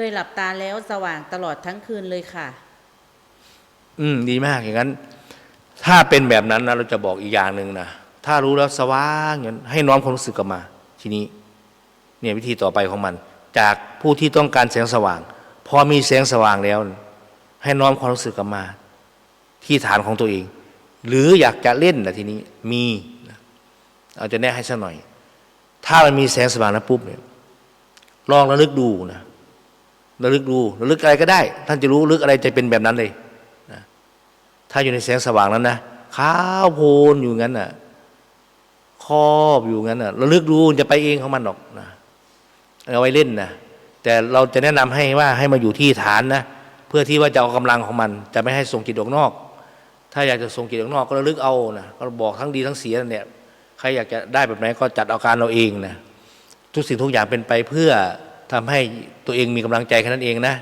เคยหลับตาแล้วสว่างตลอดทั้งคืนเลยค่ะ อืม ดีมากอย่างนั้น ถ้าเป็นแบบนั้นนะเราจะบอกอีกอย่างหนึ่งนะถ้ารู้แล้วสว่างอย่างนั้นให้น้อมความรู้สึกกลับมา ทีนี้ เนี่ยวิธีต่อไปของมัน จากผู้ที่ต้องการแสงสว่าง พอมีแสงสว่างแล้ว ให้น้อมความรู้สึกกลับมา ที่ฐานของตัวเอง หรืออยากจะเล่นนะทีนี้ มีเอาจะแนะให้สักหน่อย ถ้ามันมีแสงสว่างแล้วปุ๊บเนี่ยลองระลึกดูนะ ระลึกดูระลึกอะไรก็ได้ ท่านจะรู้ลึกอะไรจะเป็นแบบนั้นเลยนะถ้าอยู่ในแสงสว่างนั้นนะขาวโพลนอยู่งั้นน่ะครอบอยู่งั้นน่ะระลึกดูจะไปเองของมันหรอกนะเอาไว้เล่นนะแต่เราจะแนะนำให้ว่าให้มาอยู่ที่ฐานนะเพื่อที่ว่าจะเอากำลังของมัน จะไม่ให้ส่งจิตออกนอก ถ้าอยากจะส่งจิตออกนอกก็ระลึกเอานะก็บอกทั้งดีทั้งเสียนั่นเนี่ยใครอยากจะได้แบบไหนก็จัดเอาการเราเองนะทุกสิ่งทุกอย่างเป็นไปเพื่อ ทำให้ตัวเองมีกำลังใจแค่นั้นเองนะ